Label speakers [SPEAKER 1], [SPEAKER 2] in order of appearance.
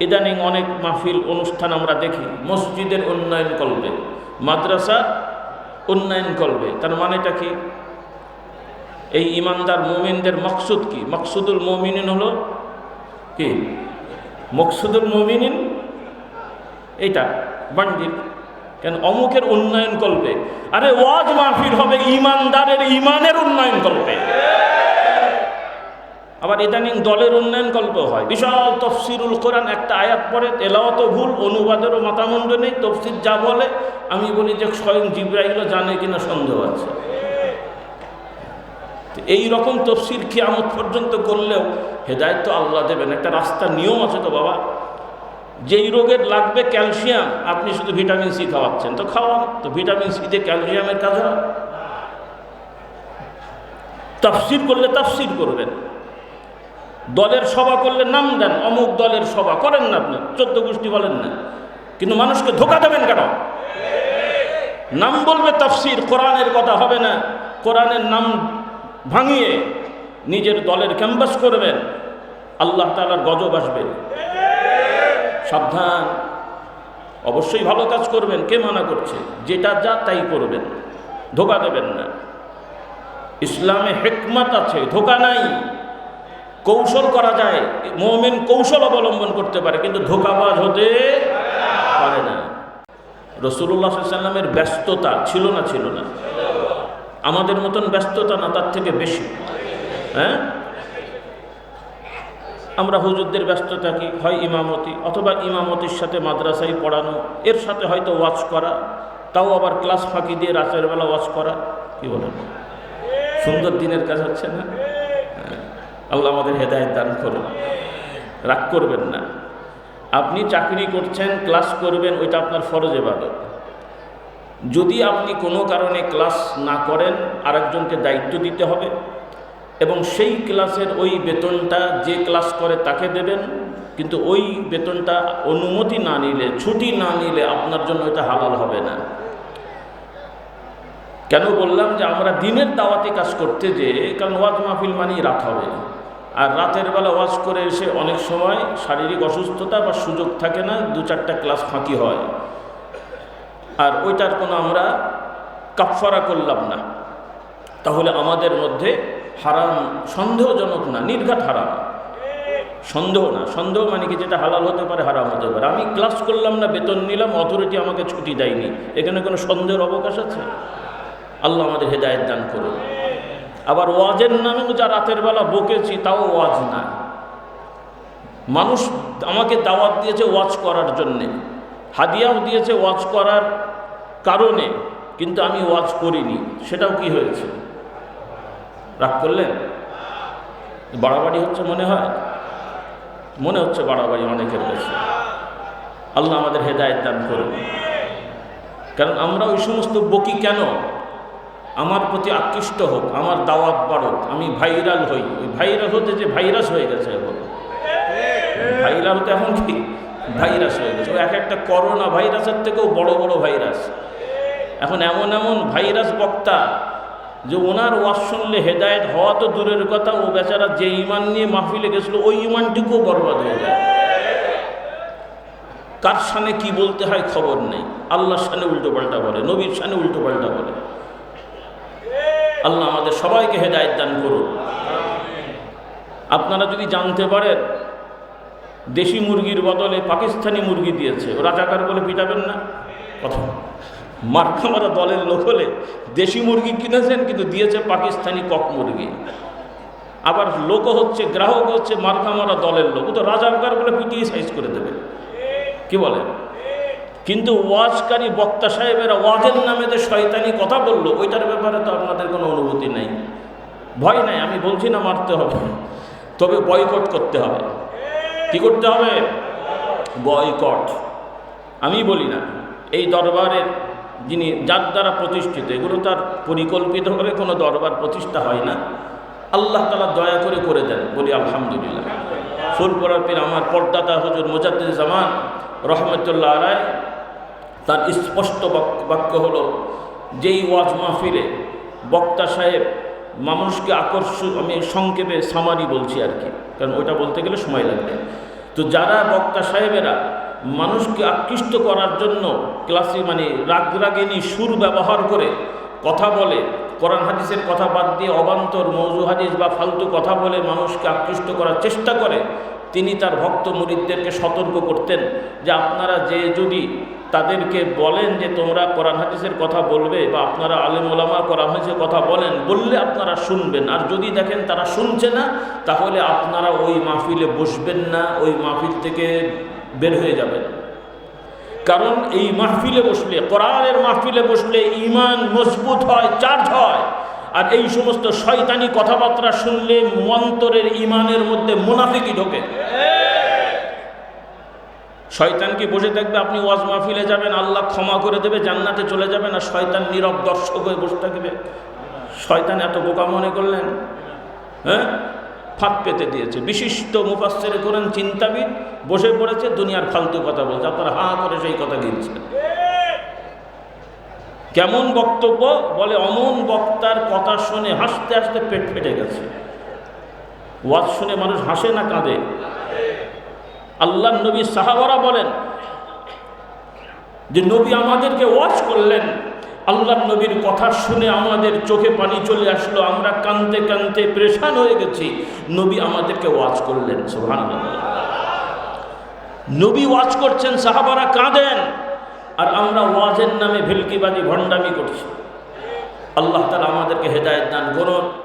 [SPEAKER 1] ইদানিং অনেক মাহফিল, অনুষ্ঠান আমরা দেখি, মসজিদের উন্নয়ন করবে, মাদ্রাসা উন্নয়ন করবে। তার মানেটা কি? এই ইমানদার মোমিনদের মকসুদ কি? মকসুদুল মোমিনিন হলো কি? মকসুদুল মোমিনিন এটা বান্ডিল। কেন? অমুকের উন্নয়ন করবে। আরে ওয়াজ মাহফিল হবে, ইমানদারের ইমানের উন্নয়ন করবে। আবার ইদানিং দলের উন্নয়ন কল্প হয়। বিশাল তফসিরুল কোরআন, একটা আয়াত পরে তেলাওয়াত ভুল, অনুবাদেরও মাতামুণ্ড নেই, তফসির যা বলে, আমি বলি যে স্বয়ং জিব্রাইলও জানে কিনা সন্দেহ আছে। তো এই রকম তফসির কিয়ামত পর্যন্ত করলেও হেদায়ত তো আল্লাহ দেবেন, একটা রাস্তার নিয়ম আছে তো বাবা। যেই রোগের লাগবে ক্যালসিয়াম, আপনি শুধু ভিটামিন সি খাওয়াচ্ছেন, তো খাওয়ান, তো ভিটামিন সিতে ক্যালসিয়ামের কাজ হয়। তফসির করলে তফসির করবেন। দলের সভা করলে নাম দেন, অমুক দলের সভা। করেন না আপনি, চোদ্দ গোষ্ঠী বলেন না। কিন্তু মানুষকে ধোকা দেবেন কেন? নাম বলবে তফসির, কোরআনের কথা হবে না। কোরআনের নাম ভাঙিয়ে নিজের দলের ক্যাম্পাস করবেন। আল্লাহ তালার গজব আসবে। সাবধান। অবশ্যই ভালো কাজ করবেন, কে মানা করছে? যেটা যা তাই করবেন। ধোকা দেবেন না। ইসলামে হেকমত আছে, ধোকা নাই। কৌশল করা যায়। মোমেন কৌশল অবলম্বন করতে পারে, কিন্তু ধোকাবাজ হতে পারে না। রসুল্লাহ সাল্লামের ব্যস্ততা ছিল না ছিল না। আমাদের মতন ব্যস্ততা না, তার থেকে বেশি। হ্যাঁ? আমরা হুজুরদের ব্যস্ততা কি হয় ইমামতি, অথবা ইমামতির সাথে মাদ্রাসায় পড়ানো, এর সাথে হয়তো ওয়াচ করা, তাও আবার ক্লাস ফাঁকি দিয়ে রাতের বেলা ওয়াচ করা, কি বলেন? সুন্দর দিনের কাজ হচ্ছে না। আল্লাহ আমাদের হেদায়ত দান করুন। রাগ করবেন না। আপনি চাকরি করছেন, ক্লাস করবেন, ওইটা আপনার ফরজ এবাদত যদি আপনি কোনো কারণে ক্লাস না করেন, আরেকজনকে দায়িত্ব দিতে হবে এবং সেই ক্লাসের ওই বেতনটা যে ক্লাস করে তাকে দেবেন, কিন্তু ওই বেতনটা অনুমতি না নিলে, ছুটি না নিলে আপনার জন্য এটা হালাল হবে না। কেন বললাম যে আমরা দিনের দাওয়াতে কাজ করতে যে কারণ ওয়াজ মাহফিল মানেই রাত হবে। আর রাতের বেলা ওয়াজ করে এসে অনেক সময় শারীরিক অসুস্থতা বা সুযোগ থাকে না, দু চারটা ক্লাস ফাঁকি হয়। আর ওইটার কোনো আমরা কাফারা করলাম না। তাহলে আমাদের মধ্যে হারাম সন্দেহজনক না, নির্ঘাত হারাম। সন্দেহ না, সন্দেহ মানে কি যেটা হালাল হতে পারে, হারাম হতে পারে। আমি ক্লাস করলাম না, বেতন নিলাম, অথরিটি আমাকে ছুটি দেয়নি। এখানে কোনো সন্দেহের অবকাশ আছে? আল্লাহ আমাদের হেদায়ত দান করুন আবার ওয়াজের নামেও যা রাতের বেলা বকেছি, তাও ওয়াজ না মানুষ আমাকে দাওয়াত দিয়েছে ওয়াজ করার জন্যে। হাদিয়াও দিয়েছে ওয়াজ করার কারণে, কিন্তু আমি ওয়াজ করিনি। সেটাও কি হয়েছে? রাগ করলেন? বাড়াবাড়ি হচ্ছে মনে হয়? মনে হচ্ছে বাড়াবাড়ি অনেকের কাছে। আল্লাহ আমাদের হেদায়ত দান করুন। কারণ আমরা ওই সমস্ত বকি কেন? আমার প্রতি আকৃষ্ট হোক, আমার দাওয়াত বাড়ুক, আমি ভাইরাল হই। ওই ভাইরাল হতে যে ভাইরাস হয়ে গেছে এখন ভাইরাল হতে এখন কি? ভাইরাস হয়ে গেছে। এক একটা করোনা ভাইরাসের থেকেও বড় বড় ভাইরাস। এখন এমন এমন ভাইরাস বক্তা, যে ওনার ওয়াজ শুনলে হেদায়ত হওয়া তো দূরের কথা, ও বেচারা যে ইমান নিয়ে মাহফিলে গেছিল, ওই ইমানটুকুও বরবাদ হয়ে যায়। কার সানে কি বলতে হয় খবর নেই। আল্লাহর সানে উল্টো পাল্টা বলে, নবীর সানে উল্টো পাল্টা বলে। আল্লাহ আমাদের সবাইকে হেদায়ত দান করুন। আপনারা যদি জানতে পারেন, দেশি মুরগির বদলে পাকিস্তানি মুরগি দিয়েছে রাজাকার বলে পিটাবেন না? কথা। মার্কা মারা দলের লোক হলে দেশি মুরগি কিনেছেন, কিন্তু দিয়েছে পাকিস্তানি কক মুরগি। আবার লোকও হচ্ছে গ্রাহক হচ্ছে মার্কা মারা দলের লোক। তো রাজাকার বলে পিটিয়ে সাইজ করে দেবে। কি বলেন কিন্তু ওয়াজকারী বক্তা সাহেবেরা ওয়াজের নামে যে শয়তানি কথা বলল, ওইটার ব্যাপারে তো আপনাদের কোনো অনুভূতি নেই। ভয় নাই, আমি বলছি না মারতে হবে। তবে বয়কট করতে হবে। কি করতে হবে? বয়কট আমি বলি না, এই দরবারের যিনি, যার দ্বারা প্রতিষ্ঠিত, এগুলো তার পরিকল্পিতভাবে কোনো দরবার প্রতিষ্ঠা হয় না। আল্লাহ তালা দয়া করে করে দেন, বলি আলহামদুলিল্লাহ। ফুলপড়ার পীর আমার পর্দাতা হজুর মোজাদ্দিদ জামান রহমতুল্লাহ রায় তার স্পষ্ট বাক্য হলো, যেই ওয়াজ মাহফিলে বক্তা সাহেব, মানুষকে আকর্ষণ আমি সংক্ষেপে সামারি বলছি আর কি, কারণ ওইটা বলতে গেলে সময় লাগবে। তো যারা বক্তা সাহেবেরা মানুষকে আকৃষ্ট করার জন্য ক্লাসে মানে রাগরাগিনী সুর ব্যবহার করে কথা বলে, কোরআন হাদিসের কথা বাদ দিয়ে অবান্তর মৌজু হাদিস বা ফালতু কথা বলে মানুষকে আকৃষ্ট করার চেষ্টা করে, তিনি তার ভক্ত মুরিদদেরকে সতর্ক করতেন যে আপনারা যে যদি তাদেরকে বলেন যে তোমরা কোরআন হাদিসের কথা বলবে বা আপনারা আলেম ওলামা কোরআন হাদিসের কথা বলেন, বললে আপনারা শুনবেন। আর যদি দেখেন তারা শুনছে না, তাহলে আপনারা ওই মাহফিলে বসবেন না, ওই মাহফিল থেকে বের হয়ে যাবেন। কারণ এই মাহফিলে বসলে, কোরআনের মাহফিলে বসলে ইমান মজবুত হয়, চার্জ হয়। আর এই সমস্ত শয়তানি কথাবার্তা শুনলে মন্তরের ইমানের মধ্যে মুনাফিকি ঢোকে। শয়তান কি বসে থাকবে, আপনি ওয়াজ মাহফিলে যাবেন, আল্লাহ ক্ষমা করে দেবে, জান্নাতে চলে যাবেন, আর শয়তান নীরব দর্শক হয়ে বসে থাকবে। শয়তান এত বোকা মনে করলেন? হ্যাঁ? ফাঁক পেতে দিয়েছে। বিশিষ্ট মুফাসের করেন চিন্তাবিদ, বসে পড়েছে, দুনিয়ার ফালতু কথা বলছে, আপনারা হা করে সেই কথা গিলছেন। কেমন বক্তব্য? বলে, অমন বক্তার কথা শুনে হাসতে হাসতে পেট ফেটে গেছে। ওয়াজ শুনে মানুষ হাসে না কাঁদে? আল্লাহ নবী সাহাবারা বলেন যে নবী আমাদেরকে ওয়াজ করলেন। আল্লাহ নবীর কথা শুনে আমাদের চোখে পানি চলে আসলো, আমরা কানতে কানতে প্রেশান হয়ে গেছি। নবী আমাদেরকে ওয়াজ করলেন সোহান নবী ওয়াজ করছেন, সাহাবারা কাঁদেন। আর আমরা ওয়াজের নামে ভেলকিবাজি, ভণ্ডামি করছি। আল্লাহ তালা আমাদেরকে হেদায়ত দান করুন।